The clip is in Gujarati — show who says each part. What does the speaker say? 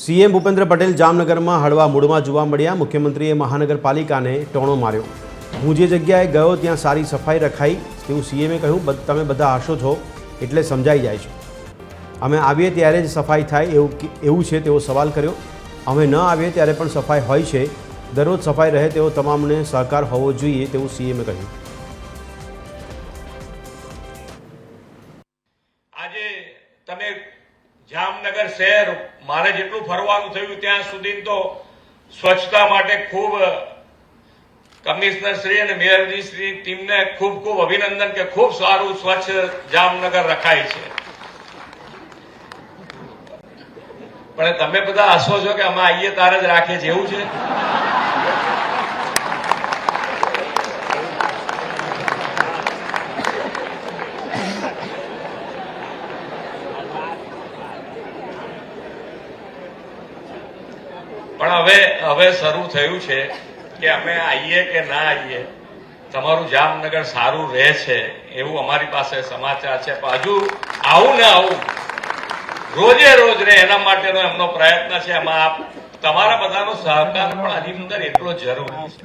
Speaker 1: સીએમ ભૂપેન્દ્ર પટેલ જામનગરમાં હળવા મૂડમાં જોવા મળ્યા. મુખ્યમંત્રીએ મહાનગરપાલિકાને ટોણો માર્યો. હું જે જગ્યાએ ગયો ત્યાં સારી સફાઈ રખાઈ. તેવું સીએમએ કહ્યું તમે બધા હશો છો એટલે સમજાઈ જાય છે. અમે આવીએ ત્યારે જ સફાઈ થાય એવું એવું છે તેવો સવાલ કર્યો. અમે ન આવીએ ત્યારે પણ સફાઈ હોય છે. દરરોજ સફાઈ રહે તેવો તમામને સહકાર હોવો જોઈએ તેવું સીએમએ કહ્યું.
Speaker 2: આજે તમે જામનગર શહેર મારે જેટલું ફરવાનું થયું ત્યાં સુધી તો સ્વચ્છતા માટે ખૂબ કમિશનર શ્રી અને મેયરજી શ્રી ટીમને ખૂબ ખૂબ અભિનંદન કે ખૂબ સારું સ્વચ્છ જામનગર રખાય છે. પણ તમે બધા હસો છો કે અમે આઈએ તારે જ રાખીએ એવું છે? પણ હવે હવે શરૂ થયું છે કે અમે આવીએ કે ના આવીએ તમારું જામનગર સારું રહે છે, એવું અમારી પાસે સમાચાર છે. પણ હજુ આવું ને આવું, રોજે રોજ રહે, એના માટેનો એમનો પ્રયત્ન છે. એમાં આપ, તમારા બધાનો સહકાર પણ હજી અંદર એટલો જરૂરી છે.